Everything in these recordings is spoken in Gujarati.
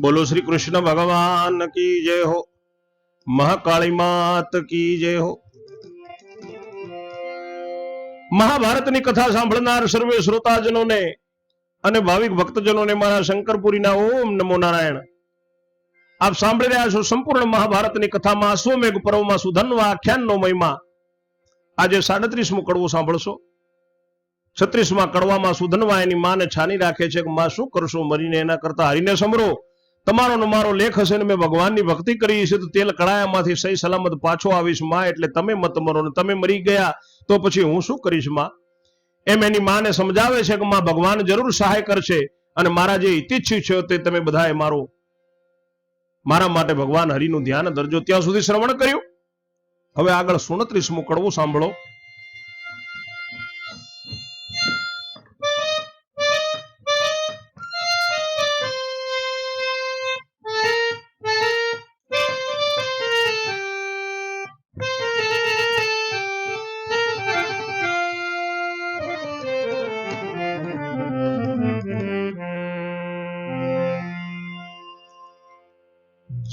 બોલો શ્રી કૃષ્ણ ભગવાન કી જય હો. મહાકાળી માત કી જય હો. મહાભારતની કથા સાંભળનાર સર્વે શ્રોતાજનોને અને ભાવિક ભક્તજનોને મારા શંકરપુરીના ઓમ નમો નારાયણ. આપ સાંભળી રહ્યા છો સંપૂર્ણ મહાભારતની કથામાં અશ્વમેઘ પર્વમાં સુધન્વા આખ્યાનનો મહિમા આજે સાડત્રીસમું કડવું સાંભળશો. છત્રીસમાં કડવામાં સુધનવા એની માને છાની રાખે છે કે માં શું કરશો? મરીને એના કરતા હરીને સમરો તમારો મારો લેખ હશે ને મેં ભગવાનની ભક્તિ કરી છે, તો તેલ કડાયામાંથી સહી સલામત પાછો આવીશમાં, એટલે તમે મત મરો ને તમે મરી ગયા, તો પછી હું શું કરીશમાં? એમ એની માને સમજાવે છે કે માં, ભગવાન જરૂર સહાય કરશે અને મારા જે હિતિચ્છુ છે તે તમે બધાએ મારો, મારા માટે ભગવાન હરિનું ધ્યાન ધરજો. ત્યાં સુધી શ્રવણ કર્યું. હવે આગળ સુડત્રીસમું કડવું સાંભળો.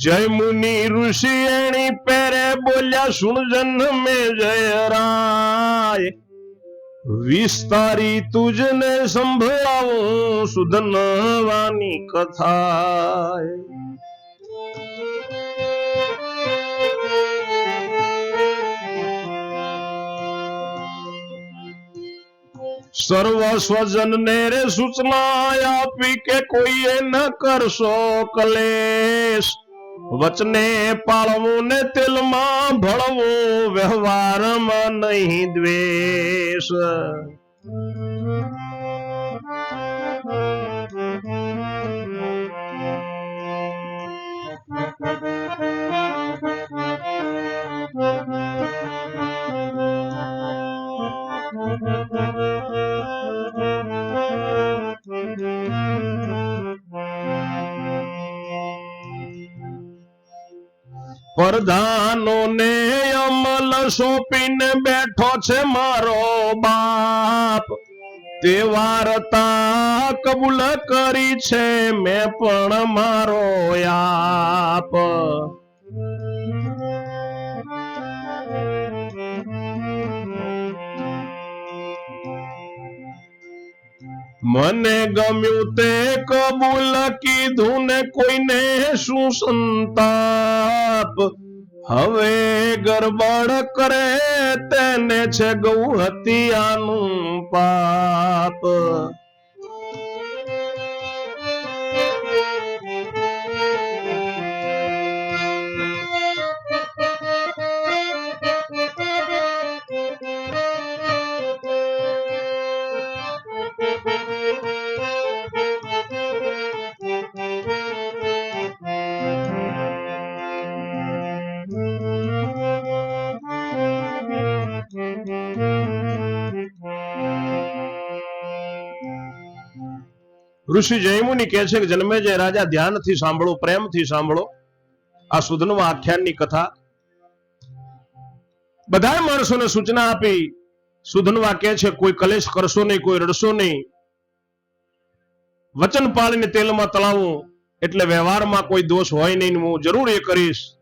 જય મુનિ ઋષિ એણી પેરે બોલ્યા સુણ મે જય રાય વિસ્તારી તુજને સંભળાવું સુધનવાની કથા સર્વ સ્વજન ને રે સૂચના આપી કે કોઈએ ન કરશો કલેશ. વચને પાળવું ને તેલમાં ભળવું વ્યવહારમાં નહીં દ્વેષ. પ્રધાનો ને અમલ સોંપીને બેઠો છે મારો બાપ. તે વાર્તા કબૂલ કરી છે મેં પણ મારો આપ મને ગમ્યું તે કબૂલ કીધું ને કોઈને શું સંતાપ? હવે ગરબડ કરે તેને છે ગૌ હત્યાનું પાપ. ઋષિ જયમુનિ કહે છે કે, જન્મે જય રાજા, ધ્યાનથી સાંભળો, પ્રેમથી સાંભળો. આ સુધનું આખ્યાનની કથા. બધા માણસોને સૂચના આપી. સુધનવા કહે છે, કોઈ કલેશ કરશો નહીં, કોઈ રડશો નહીં. વચન પાળીને તેલમાં તળાવું, એટલે વ્યવહારમાં કોઈ દોષ હોય નહીં. હું જરૂર એ કરીશ.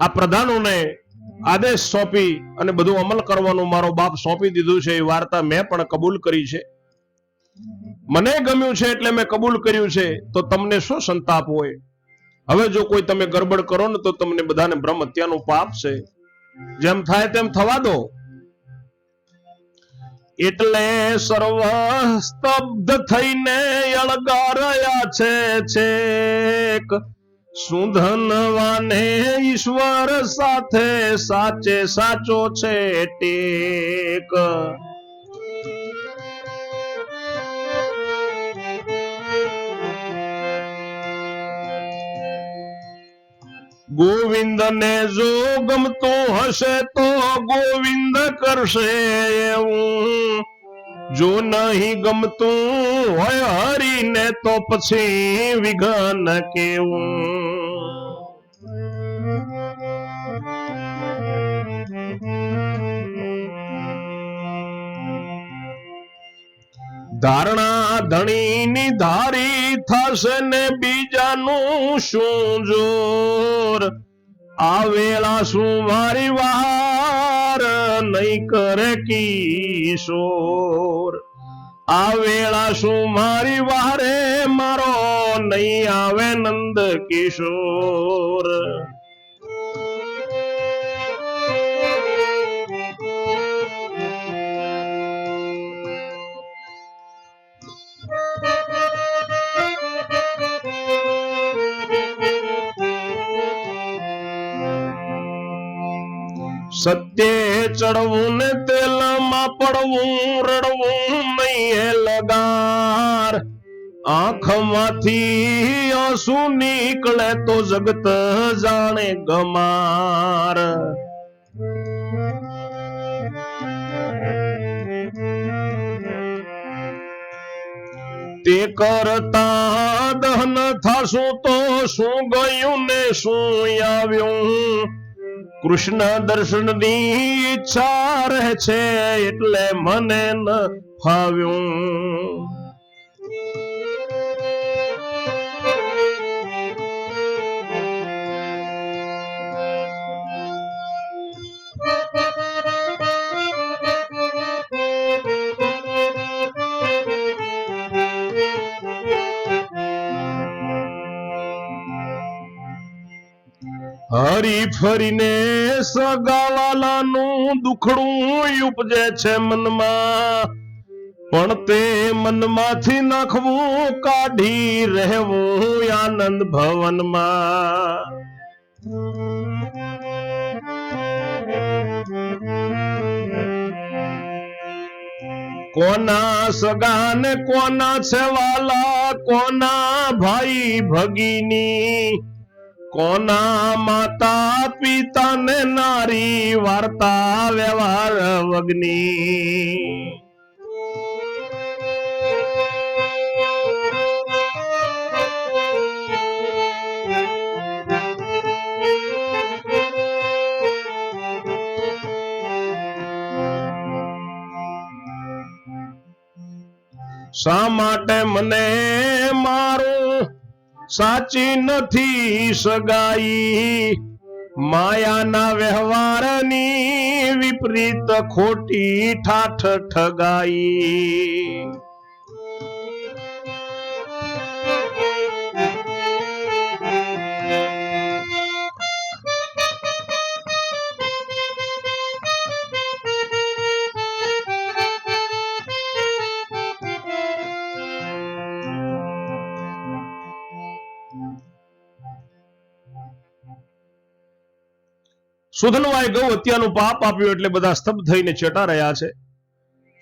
આ પ્રધાનોને આદેશ સોંપી અને બધું અમલ કરવાનું મારો બાપ સોંપી દીધું છે. એ વાર્તા મેં પણ કબૂલ કરી છે. મને ગમ્યું છે એટલે મેં કબૂલ કર્યું છે, તો તમને શું સંતાપ હોય? હવે જો કોઈ તમે ગરબડ કરો ને તો તમને બધાને બ્રહ્મ હત્યાનું પાપ છે. જેમ થાય તેમ થવા દો. એટલે સર્વ સ્તબ્ધ થઈને અળગારયા છે છેક. સુધનવાને ઈશ્વર સાથે સાચે સાચો છે ટેક. ગોવિંદ ને જો ગમતું હશે તો ગોવિંદ કરશે એવું. જો નહીં ગમતું હોય હરીને તો પછી વિઘન કેવું. ધારણા ધણીની ધારી થશે ને બીજાનું શું જોર? આવેલા શું મારી વાર નહીં કરે કિશોર આવેલા શું મારી વારે મારો નહીં આવે નંદ કિશોર? સત્યે ચડવું ને તેલમાં પડવું, રડવું નહીં લગાર લગાર. આંખમાંથી આંસુ નીકળે તો જગત જાણે ગમાર. તે કરતા દહન થાશું તો શું ગયું ને શું આવ્યું? કૃષ્ણ દર્શનની ઈચ્છા રહે છે એટલે મને ન ફાવ્યું. હરી ફરીને સગાવાલાનું દુખડું ઉપજે છે મનમાં. પણ તે મનમાંથી નાખવું કાઢી રહેવું આનંદ ભવનમાં. કોના સગા ને કોના છે વાલા કોના ભાઈ ભગીની કોના માતા પિતા ને નારી વાર્તા વ્યવહાર વગની. શા માટે મને મારું સાચી નથી સગાઈ. માયાના વ્યવહારની વિપરીત ખોટી ઠાઠ ઠગાઈ. સુધનવાએ ગૌ હત્યાનું પાપ આપ્યું એટલે બધા સ્તબ્ધ થઈને ચેટા રહ્યા છે.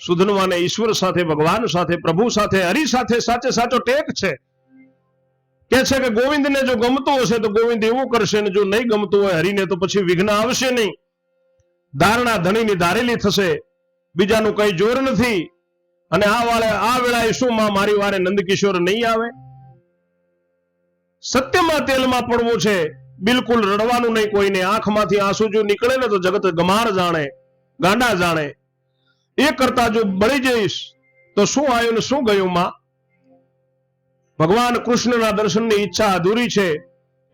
સુધનવાને ઈશ્વર સાથે, ભગવાન સાથે, પ્રભુ સાથે, હરિ સાથે સાચે સાચો ટેક છે. કે છે કે ગોવિંદને જો ગમતું હશે તો ગોવિંદ એવું કરશે ને જો નહીં ગમતું હોય હરિને તો પછી વિઘ્ન આવશે નહીં. ધારણા ધણીની ધારેલી થશે. બીજાનું કઈ જોર નથી. અને આ વાળે, આ વેળાએ શું માં મારી વારે નંદકિશોર નહીં આવે? સત્યમાં તેલમાં પડવું છે. બિલકુલ રડવાનું નહીં કોઈને. આંખમાંથી આંસુ જો નીકળે ને તો જગત ગમાર જાણે, ગાંડા જાણે. એ કરતા જો બળી જઈશ, તો શું આવ્યું ને શું ગયું માં? ભગવાન કૃષ્ણના દર્શનની ઈચ્છા અધૂરી છે,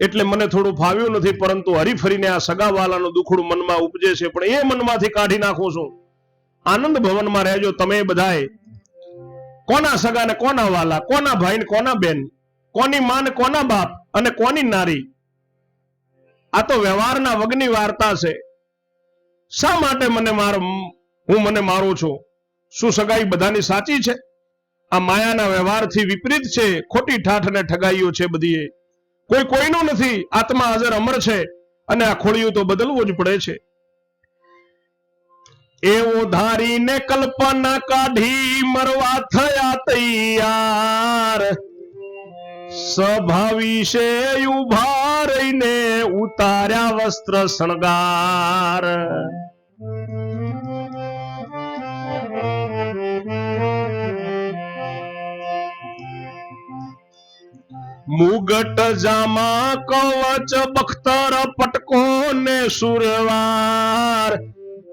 એટલે મને થોડું ફાવ્યું નથી, પરંતુ હરીફરીને આ સગાવાલાનું દુખડું મનમાં ઉપજે છે, પણ એ મનમાંથી કાઢી નાખું છું. આનંદ ભવનમાં રહેજો તમે બધાએ. કોના સગા ને કોના વાલા, કોના ભાઈ ને કોના બેન, કોની માં ને કોના બાપ અને કોની નારી? આ તો વ્યવહારના વગની વાર્તા છે. શા માટે મને માર હું મને મારું છું? શું સગાઈ બધાની સાચી છે? આ માયાના વ્યવહારથી વિપરીત છે, ખોટી ઠાઠ અને ઠગાઈઓ છે બધીએ. કોઈ કોઈનું નથી, આત્મા હાજર અમર છે અને આ ખોળિયું તો બદલવું જ પડે છે. એવો ધારીને કલ્પના કાઢી મરવા થયા તૈયાર. સભા વિશે ઊભા રહીને ઉતાર્યા વસ્ત્ર શણગાર. મુગટ જામા કવચ બખ્તર પટકો ને સુરવાર.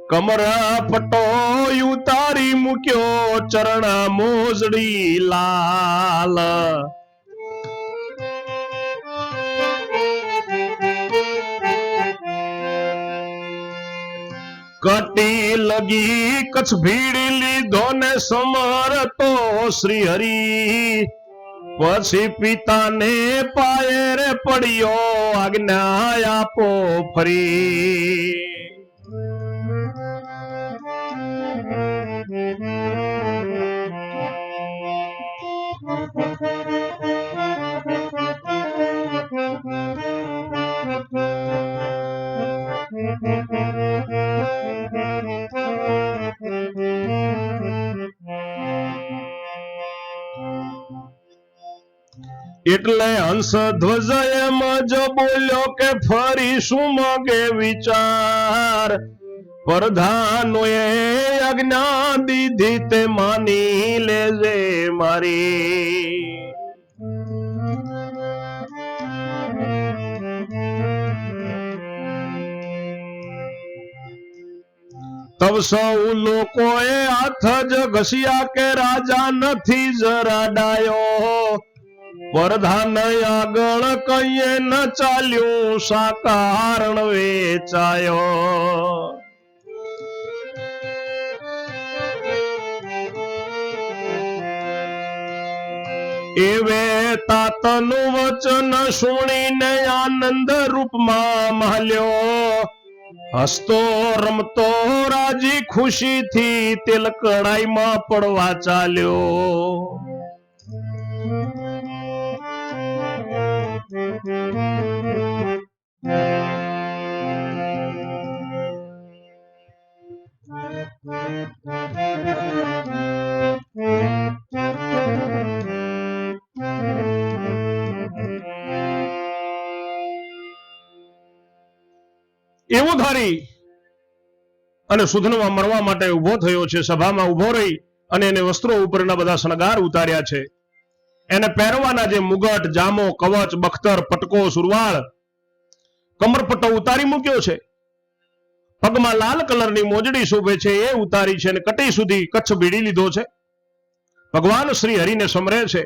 કમર પટો ઉતારી મૂક્યો ચરણ મોજડી લાલ. કટી લગી કચ્છ ભીડી લીધો ને સમરતો શ્રી હરિ પછી પિતાને પાયે રે પડ્યો આજ્ઞા આપો ફરી. એટલે હંસ ધ્વજ એમ જ બોલ્યો કે ફરી શું મગે વિચાર? પ્રધાનોએ આજ્ઞા દીધી તે માની લેજે મારી. તબ સૌ લોકોએ હાથ જ ઘસ્યા કે રાજા નથી જરા ડાયો પ્રધાન આગળ કહીએ ન ચાલ્યું, સાકારણ વેચાયો. એવે તાતનું વચન સુણીને આનંદ રૂપમાં માલ્યો હસતો, રમતો, રાજી ખુશીથી તેલ કડાઈમાં પડવા ચાલ્યો. એવું અને સુધનવા મરવા માટે ઊભો થયો છે, સભામાં ઊભો રહી અને એને વસ્ત્રો ઉપરના બધા શણગાર ઉતાર્યા છે. એને પહેરવાના જે મુગટ, જામો, કવચ, બખ્તર, પટકો, સુરવાળ, કમરપટ્ટો ઉતારી મૂક્યો છે. પગમાં લાલ કલરની મોજડી શોભે છે, એ ઉતારી છે અને કટી સુધી કચ્છ ભીડી લીધો છે. ભગવાન શ્રી હરિને સમરે છે.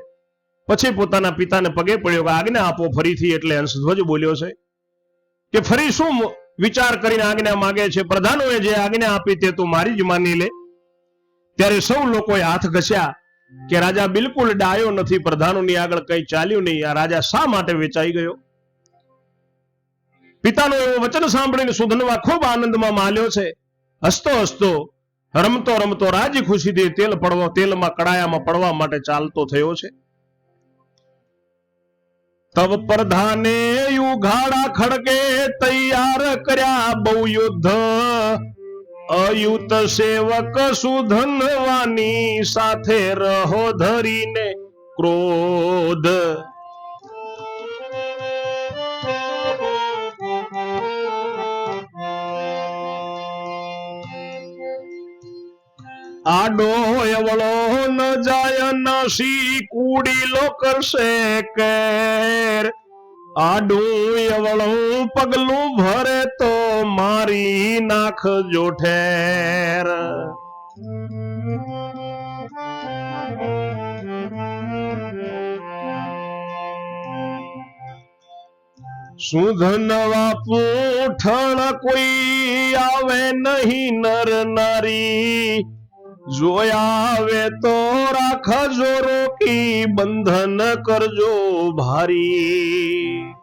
પછી પોતાના પિતાને પગે પડ્યો કે આજ્ઞા આપો ફરીથી, એટલે હંસધ્વજ બોલ્યો છે કે ફરી શું વિચાર કરીને આજ્ઞા માગે છે. પ્રધાનોએ જે આજ્ઞા આપી તે તું મારી જ માની લે. ત્યારે સૌ લોકોએ હાથ ઘસ્યા કે રાજા બિલકુલ ડાયો નથી. પ્રધાનોની આગળ કઈ ચાલ્યું નહીં. આ રાજા શા માટે વેચાઈ ગયો? પિતાનું એવું વચન સાંભળીને સુધનવા ખૂબ આનંદમાં માલ્યો છે. હસતો હસતો, રમતો રમતો રાજી ખુશીથી તેલ પડવા, તેલમાં કડાયામાં પડવા માટે ચાલતો થયો છે. તબ પ્રધાને યુઘાડા ખડકે તૈયાર કર્યા બહુ યુદ્ધ. અયુત સેવક સુધનવાની સાથે રહો ધરીને ક્રોધ. આડો એવળો ન જાય નસી કુડીલો કરશે કેર. આડું એવળું પગલું ભરે તો મારી નાખજો ઠેર. સુધનવા પૂઠણ કોઈ આવે નહીં નર નારી. જોયા આવે તો રાખજો, રોકી બંધન કરજો ભારી.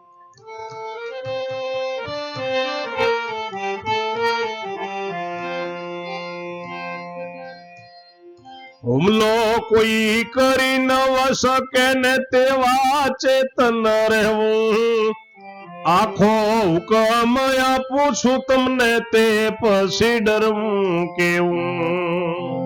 હુમલો કોઈ કરી ન શકે ને તેવા ચેતન રહેવું. આખો હુકમ આપું છું તમને તે પછી ડરવું, કેવું.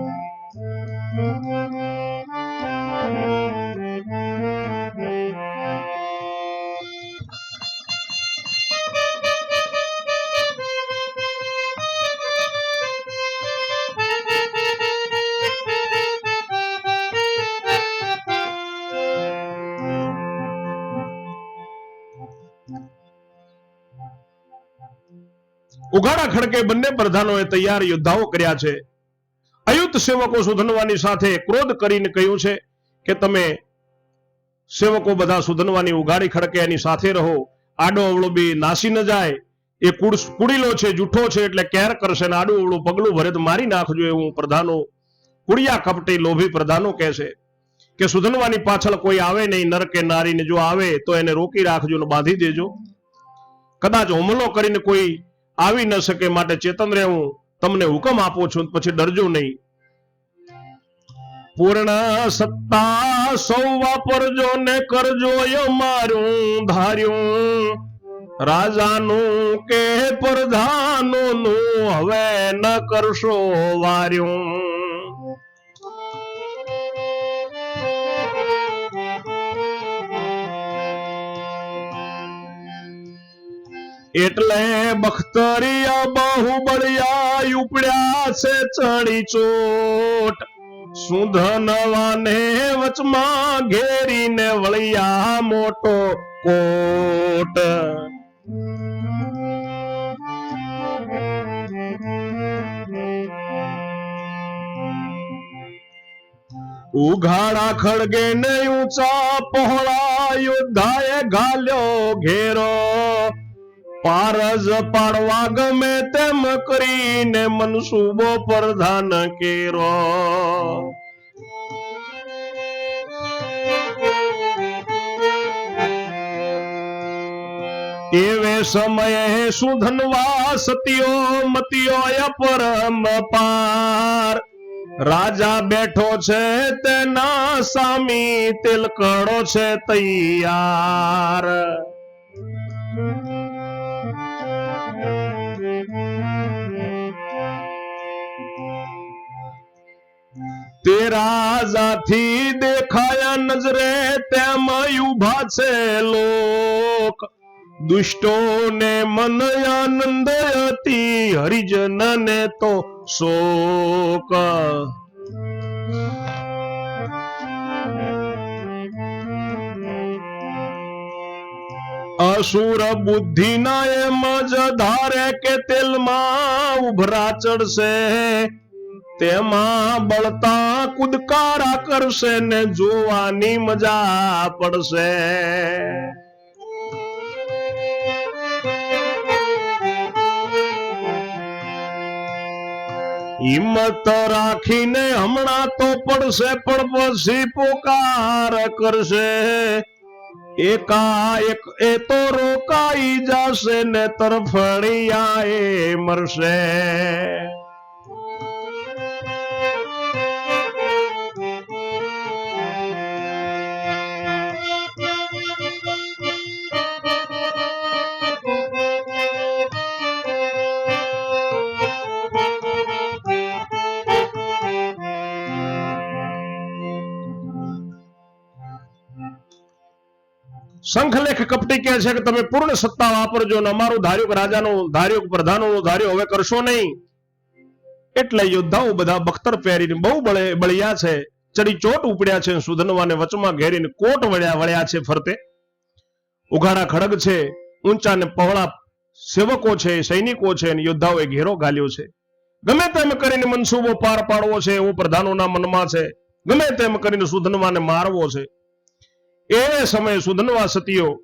ઉઘાડા ખડકે બંને પ્રધાનોએ તૈયાર યોદ્ધાઓ કર્યા છે. અયુત સેવકો સુધનવાની સાથે ક્રોધ કરીને કહ્યું છે કે તમે સેવકો બધા સુધનવાની ઉઘાડી ખડકે એની સાથે રહો. આડો અવળો બી નાસી ન જાય. એ કુડ કુડીલો છે, જૂઠો છે, એટલે કેર કરશે ને આડું અવળું પગલું ભરે તો મારી નાખજો એવું પ્રધાનો. કુડિયા કપટી લોભી પ્રધાનો કહે છે કે સુધનવાની પાછળ કોઈ આવે નહીં, નર કે નારીને જો આવે તો એને રોકી રાખજો ને બાંધી દેજો. કદાચ હુમલો કરીને કોઈ આવી ન શકે, માટે ચેતન રહેવું તમને હુકમ આપો છું પછી ડરજો નહીં. પૂર્ણ સત્તા સૌ વાપરજો ને કરજો મારું ધાર્યું. રાજાનું કે પ્રધાનોનું હવે ન કરશો વાર્યું. એટલે બખ્તરિયા બાહુબળિયા ઉપડ્યા છે ચડી ચોટ. સુધનવાને વચમાં ઘેરીને વળિયા મોટો કોટ. ઉઘાડા ખડગે ને ઊંચા પહોળા યોદ્ધાએ ઘાલ્યો ઘેરો. પારસ પાડવા ગમે તેમ કરીને મનસુબો પ્રધાન કેરો. એવે સમયે સુધનવા સતીઓ મતીઓ અપરમ પાર. રાજા બેઠો છે તેના સામી તિલકડો છે તૈયાર. તે જાથી દેખાયા નજરે તેમ ઊભા છે લોક. દુષ્ટો ને મન આનંદ હતી હરિજન ને તો શોક. અસુર બુદ્ધિ ના એમ જ ધારે કે તેલમાં ઉભરા ચડશે. તેમાં બળતા કુદકારા કરશે ને જોવાની મજા પડશે. હિંમત રાખીને હમણાં તો પડશે, પણ પછી પોકાર કરશે. એકાએક એ તો રોકાઈ જશે ને તરફડિયા એ મરશે. શંખલેખ કપટી કહે છે કે તમે પૂર્ણ સત્તા વાપરજો ને અમારું ધાર્યું રાજાનું ધાર્યું પ્રધાનોનું ધાર્યું હવે કરશો નહીં. એટલે યોદ્ધાઓ બધા બખ્તર પહેરીને બહુ બળે, બળિયા છે. ચડી ચોટ ઉપડ્યા છે સુધનવાને વચમાં ઘેરીને કોટ વળ્યા વળ્યા છે ફરતે. ઉઘાડા ખડગ છે, ઊંચા ને પહોળા સેવકો છે, સૈનિકો છે અને યોદ્ધાઓએ ઘેરો ગાલ્યો છે. ગમે તેમ કરીને મનસુબો પાર પાડવો છે એવું પ્રધાનોના મનમાં છે. ગમે તેમ કરીને સુધનવાને મારવો છે. એ સમયે સુધનવા સતીઓ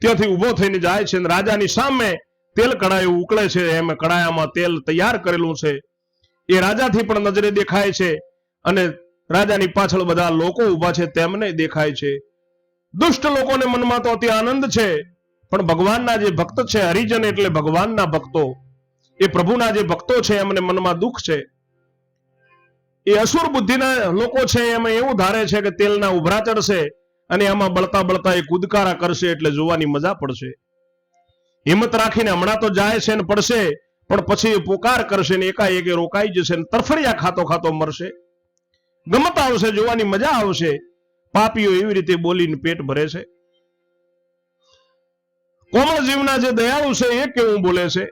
ત્યાંથી ઊભો થઈને જાય છે અને રાજાની સામે તેલ કડાયું ઉકળે છે. એમ કડાયામાં તેલ તૈયાર કરેલું છે. એ રાજાથી પણ નજરે દેખાય છે અને રાજાની પાછળ બધા લોકો ઊભા છે તેમને દેખાય છે. દુષ્ટ લોકોને મનમાં તો અતિ આનંદ છે, પણ ભગવાનના જે ભક્ત છે, હરિજન એટલે ભગવાનના ભક્તો. એ પ્રભુના જે ભક્તો છે એમને મનમાં દુઃખ છે. એ અસુર બુદ્ધિના લોકો છે, એમાં એવું ધારે છે કે તેલના ઉભરા ચડશે અને એમાં બળતા બળતા એ કુદકારા કરશે એટલે જોવાની મજા પડશે. હિંમત રાખીને હમણાં તો જાય છે ને પડશે, પણ પછી પોકાર કરશે ને એકાએક રોકાઈ જશે ને તરફડિયા ખાતો ખાતો મરશે. ગમત આવશે, જોવાની મજા આવશે. પાપીઓ એવી રીતે બોલીને પેટ ભરે છે. કોમળ જીવના જે દયાળુ છે, એ કેવું બોલે છે?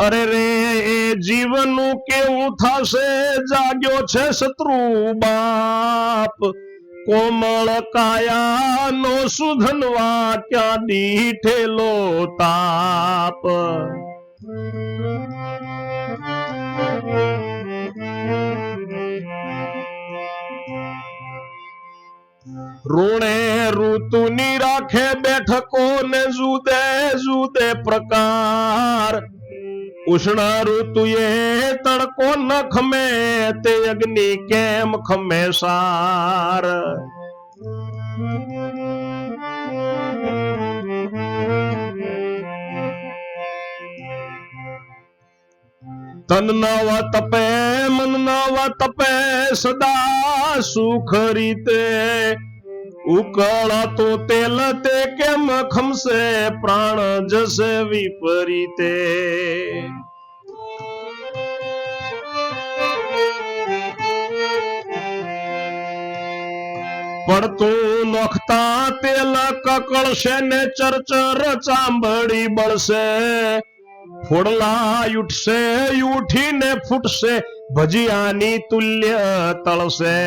અરે રે, એ જીવનનું કેવું થશે? જાગ્યો છે શત્રુ બાપ. કોમળ કાયા નો સુધનવા ક્યાં દીઠેલો તાપ. ઋણે ઋતુની રાખે બેઠકો ને જુદે જુદે પ્રકાર. ઉષ્ણ ઋતુએ તડકો ન ખમે, તે અગ્નિ કેમ ખમે સાર? તન નવા તપે, મન નવા તપે, સદા સુખ રીતે ઉકળાતો તેલ તે કેમ ખમશે? પ્રાણ જશે વિપરીતે. પડતું નોખતા તેલ કકળશે ને ચરચર ચાંબડી બળશે. ફોડલા ઉઠશે, ઉઠીને ફૂટશે, ભજીયાની તુલ્ય તળશે.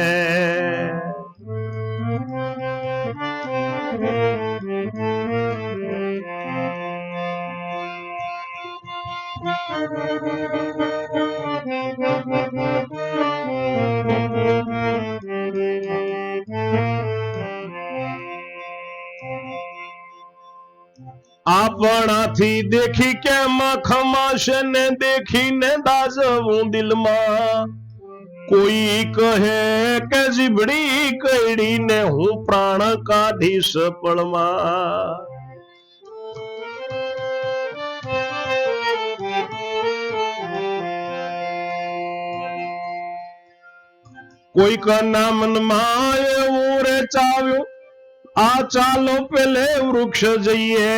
આપણાથી દેખી કેમ ખમાશે ને દેખીને દાઝવું દિલમાં? કોઈ કહે કે જીબડી કઈડીને હું પ્રાણ કાઢીશ પળમાં કોઈક ના મનમાં એવું રે ચાવ્યું. આ ચાલો પેલે વૃક્ષ જઈએ.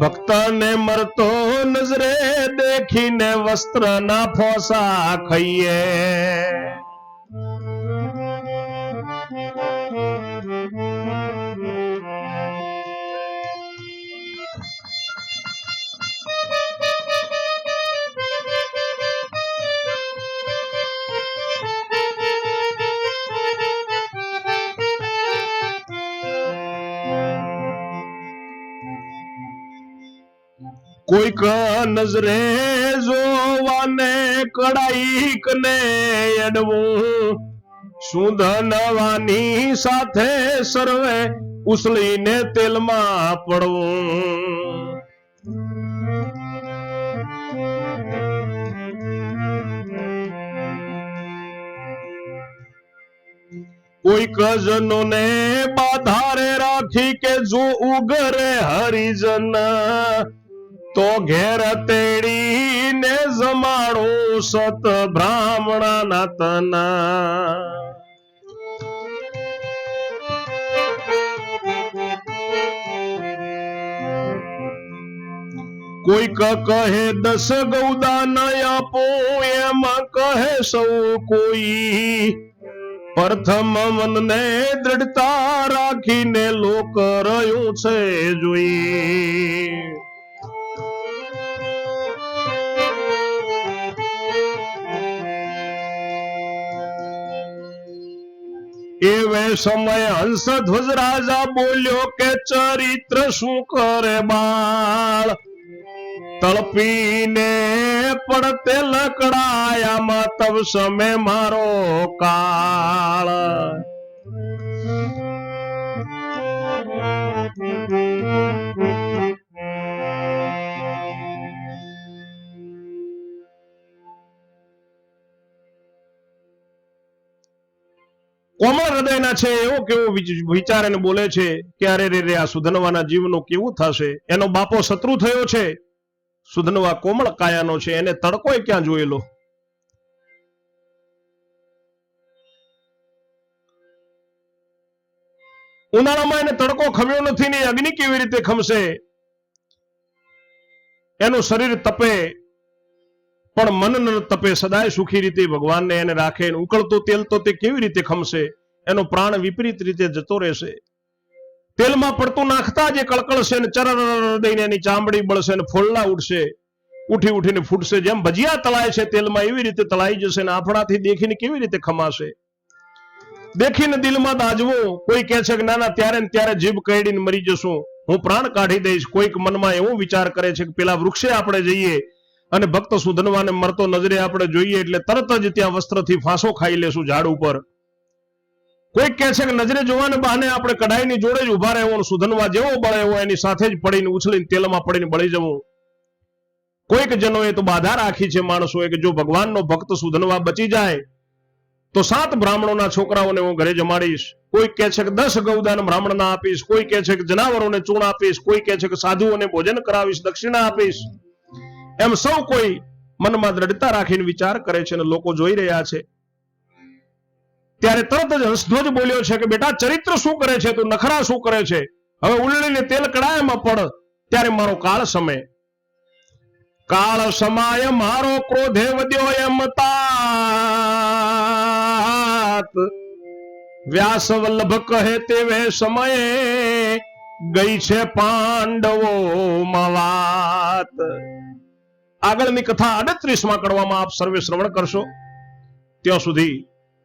ભક્તને મરતો નજરે દેખીને વસ્ત્ર ના ફોસા ખાઈએ. કોઈક નજરે જોવાને કડાઈ કને અડવું. સુધનવાની સાથે સર્વે ઉસળીને તેલમાં પડવું. કોઈક જનોને બાધારે રાખી કે જો ઉગરે હરિજન. તો ઘેર તેડીને જમાડું સત બ્રાહ્મણા તના કોઈક કહે દસ ગૌદાન આપો, એમાં કહે સૌ કોઈ. પ્રથમ મનને દૃઢતા રાખીને લોક રહ્યું છે જોઈ. એવે સમય હંસધ્વજ રાજા બોલ્યો કે ચરિત્ર શું કરે બાળ? તળપીને પડતે લકડાયામાં તવ સમય મારો કાળ. કોમળ છે, એવો કેવો વિચાર એને બોલે છે કે અરે રે રે આ સુધનવાના જીવનું કેવું થશે? એનો બાપો શત્રુ થયો છે. સુધનવા કોમળ કાયાનો છે, એને તડકોય ક્યાં જોયેલો ઉનાળામાં એને તડકો ખમ્યો નથી ને અગ્નિ કેવી રીતે ખમશે? એનું શરીર તપે, પણ મન ન તપે, સદાય સુખી રીતે ભગવાનને એને રાખે ઉકળતું તેલ તો તે કેવી રીતે ખમશે? એનો પ્રાણ વિપરીત રીતે જતો રહેશે. તેલમાં પડતું નાખતા જે કળકળશે ને ચરર દઈને એની ચામડી બળશે ને ફોલ્લા ઉઠશે ઉઠી ઉઠીને ફૂટશે જેમ ભજીયા તળાય છે તેલમાં એવી રીતે તળાઈ જશે ને આપણાથી દેખીને કેવી રીતે ખમાશે. દેખીને દિલમાં દાજવો, કોઈ કહે છે કે ના ના, ત્યારે ને ત્યારે જીભ કઈડીને મરી જશું. હું પ્રાણ કાઢી દઈશ. કોઈક મનમાં એવો વિચાર કરે છે કે પેલા વૃક્ષે આપણે જઈએ અને ભક્ત સુધનવાને મરતો નજરે આપણે જોઈએ એટલે તરત જ ત્યાં વસ્ત્રથી ફાંસો ખાઈ લેશું ઝાડ ઉપર. કોઈક કહે છે કે નજરે જોવાને બહાને આપણે કઢાઈની જોડે જ ઊભા રહેવું સુધનવા જેવો બળે એવો એની સાથે જ પડીને ઉછળીને તેલમાં પડીને બળી જવું. કોઈક જનોએ તો બાધા રાખી છે માણસોએ કે જો ભગવાનનો ભક્ત સુધનવા બચી જાય, તો સાત બ્રાહ્મણોના છોકરાઓને હું ઘરે જમાડીશ. કોઈ કહે છે કે દસ ગૌદાન બ્રાહ્મણના આપીશ. કોઈ કહે છે કે જનાવરોને ચૂણ આપીશ. કોઈ કહે છે કે સાધુઓને ભોજન કરાવીશ, દક્ષિણા આપીશ. એમ સૌ કોઈ મનમાં દ્રઢતા રાખીને વિચાર કરે છે અને લોકો જોઈ રહ્યા છે. ત્યારે તરત જ હંસધ્વજ બોલ્યો છે કે બેટા, ચરિત્ર શું કરે છે તું? નખરા શું કરે છે? હવે ઉલળીને તેલ કડાયામાં પડ ત્યારે મારો કાળ સમય. કાળ સમાય મારો ક્રોધે વધ્યો એમ તાત. વ્યાસ વલ્લભ કહે તેવે સમયે ગઈ છે પાંડવો વાત. આગળની કથા અડત્રીસમાં કડવામાં આપ સર્વે શ્રવણ કરશો. ત્યાં સુધી